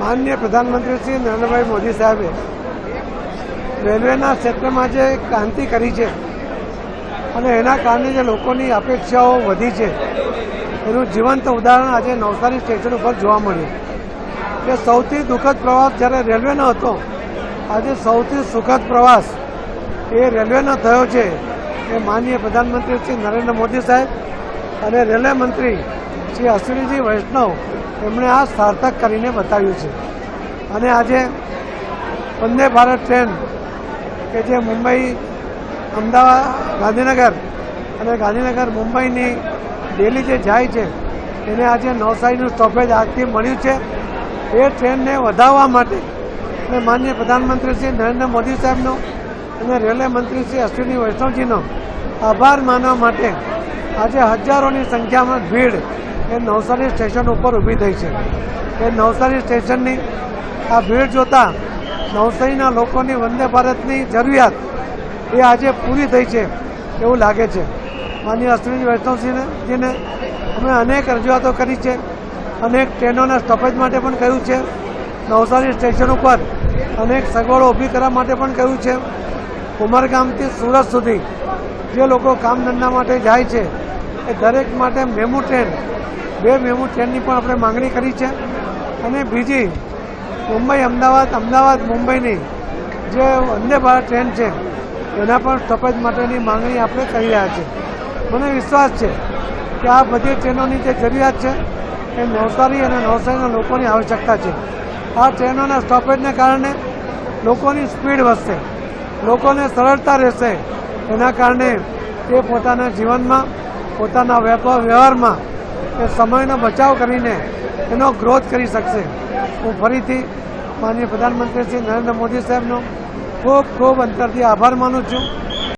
માનનીય પ્રધાનમંત્રી શ્રી નરેન્દ્રભાઈ મોદી સાહેબે રેલવેના ક્ષેત્રમાં જે ક્રાંતિ કરી છે અને એના કારણે જે લોકોની અપેક્ષાઓ વધી છે, એનું જીવંત ઉદાહરણ આજે નવસારી સ્ટેશન ઉપર જોવા મળ્યું. કે સૌથી દુઃખદ પ્રવાસ જ્યારે રેલવેનો હતો, આજે સૌથી સુખદ પ્રવાસ એ રેલવેનો થયો છે એ માનનીય પ્રધાનમંત્રી શ્રી નરેન્દ્ર મોદી સાહેબ અને રેલવે મંત્રી શ્રી અશ્વિનીજી વૈષ્ણવ એમણે આ સાર્થક કરીને બતાવ્યું છે. અને આજે વંદે ભારત ટ્રેન કે જે મુંબઈ, અમદાવાદ, ગાંધીનગર અને ગાંધીનગર, મુંબઈની ડેલી જે જાય છે, એને આજે નવસારીનું સ્ટોપેજ આજથી મળ્યું છે. એ ટ્રેનને વધારવા માટે અને માનનીય પ્રધાનમંત્રી શ્રી નરેન્દ્ર મોદી સાહેબનો અને રેલવે મંત્રી શ્રી અશ્વિની વૈષ્ણવજીનો આભાર માનવા માટે આજે હજારોની સંખ્યામાં ભીડ એ નવસારી સ્ટેશન ઉપર ઊભી થઈ છે. એ નવસારી સ્ટેશનની આ ભીડ જોતા નવસારીના લોકોની વંદે ભારતની જરૂરિયાત એ આજે પૂરી થઈ છે એવું લાગે છે. માનીય અશ્વિની વૈષ્ણવસિંહજીને અમે અનેક રજૂઆતો કરી છે. અનેક ટ્રેનોના સ્ટોપેજ માટે પણ કહ્યું છે. નવસારી સ્ટેશન ઉપર અનેક સગવડો ઊભી કરવા માટે પણ કહ્યું છે. ઉમરગામથી સુરત સુધી જે લોકો કામ ધંધા માટે જાય છે, એ દરેક માટે મેમુ ટ્રેન. બે મેમુ ટ્રેનની પણ આપણે માંગણી કરી છે. અને બીજી, મુંબઈ અમદાવાદ અમદાવાદ, મુંબઈની જે વંદે ભારત ટ્રેન છે, એના પણ સ્ટોપેજ માટેની માંગણી આપણે કરી રહ્યા છીએ. મને વિશ્વાસ છે કે આ બધી ટ્રેનોની જે જરૂરિયાત છે, એ નવસારી અને નવસારીના લોકોની આવશ્યકતા છે. આ ટ્રેનોના સ્ટોપેજને કારણે લોકોની સ્પીડ વધશે, લોકોને સરળતા રહેશે એના કારણે તે પોતાના જીવનમાં, પોતાના વેપાર વ્યવહારમાં, એ સમયનો બચાવ કરીને એનો ગ્રોથ કરી શકશે. હું ફરીથી માનનીય પ્રધાનમંત્રી શ્રી નરેન્દ્ર મોદી સાહેબનો ખૂબ ખૂબ અંતરથી આભાર માનું છું.